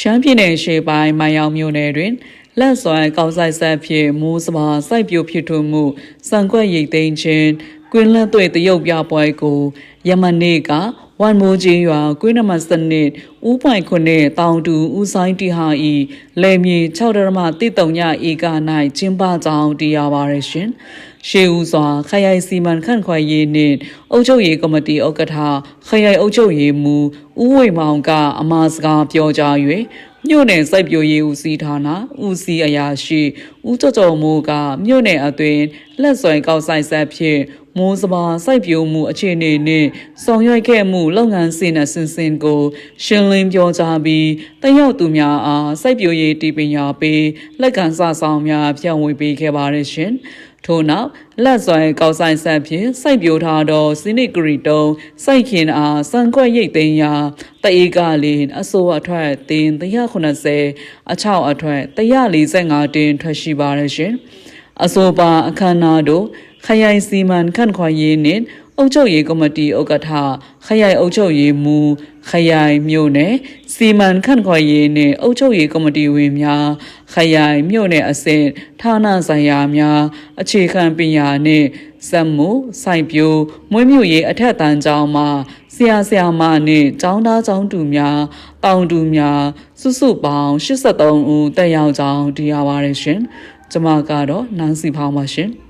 ရှမ်းပြည်နယ်ရှေ့ပိုင်းမိုင်ယောင်မြို့နယ်တွင်လက်စွမ်းကောက်ဆိုင်ဆက်ဖြင့်မူးစပါစိုက်ပျိုးဖြစ်ထွန်းမှုစံကွက်ရိတ်သိမ်းခြင်းကွင်းလက်သွေတရုတ်ပြပွဲကိုယမနေ့က ဝန်မိုးကြီးရွာကွင်းနမစနစ်ဥပိုင်ခွနဲ့တောင်တူဥဆိုင်တီဟာဤလေမြေ6ဒရမ3ညဧက၌ကျင်းပကြောင်းတရားပါရရှင်ရှေးဦးစွာခရိုင်စီမံခန့်ခွဲရေးနှင့်အုပ်ချုပ်ရေးကော်မတီဥက္ကဋ္ဌခရိုင်အုပ်ချုပ်ရေးမှူးဦးဝေမောင်ကအမှားစကားပြောကြား၍မြို့နယ်စိုက်ပျိုးရေးဦးစီးဌာနဦးစီးအရာရှိဦးကျော်ကျော်မိုးကမြို့နယ်အတွင်းလက်စွဲကောက်ဆိုင်ဆက်ဖြင့် မိုးစပါစိုက်ပျိုးမှုအခြေအနေနှင့်ဆောင်ရွက်ခဲ့မှုလုပ်ငန်းစဉ်နဲ့ဆင်ဆင်ကိုရှင်းလင်းပြောကြားပြီးတက်ရောက်သူများအားစိုက်ပျိုးရေးတည်ပညာပေးလက်ခံစဆောင်များဖြန့်ဝေပေးခဲ့ပါတယ်ရှင်။ထို့နောက်လက်စွဲကောက်ဆိုင်ဆက်ဖြင့်စိုက်ပျိုးထားသောစိနိဂရီတုံးစိုက်ခင်အားစံခွက်ရိတ်သိမ်းရာတအေကလင်အစိုးအထွက်တင်180အချောက်အထွက်145တင်ထွက်ရှိပါတယ်ရှင်။ အဆိုပါအခမ်းအနားတို့ခရိုင်စီမံခန့်ခွာရေးနှင့်အုပ်ချုပ်ရေးကော်မတီဥက္ကဋ္ဌခရိုင်အုပ်ချုပ်ရေးမှူးခရိုင်မြို့နယ်စီမံခန့်ခွာရေးနှင့်အုပ်ချုပ်ရေးကော်မတီဝင်များခရိုင်မြို့နယ်အဆင့်ဌာနဆိုင်ရာများအခြေခံပညာနှင့်စက်မှုစိုက်ပျိုးမွေးမြူရေးအထက်တန်းကျောင်းမှဆရာဆရာမနှင့်ကျောင်းသားကျောင်းသူများတောင်သူများစုစုပေါင်း83ဦးတက်ရောက်ကြောင်းသိရပါတယ်ရှင်။ ကျွန်မကတော့နန်းစီဖောင်းပါရှင်။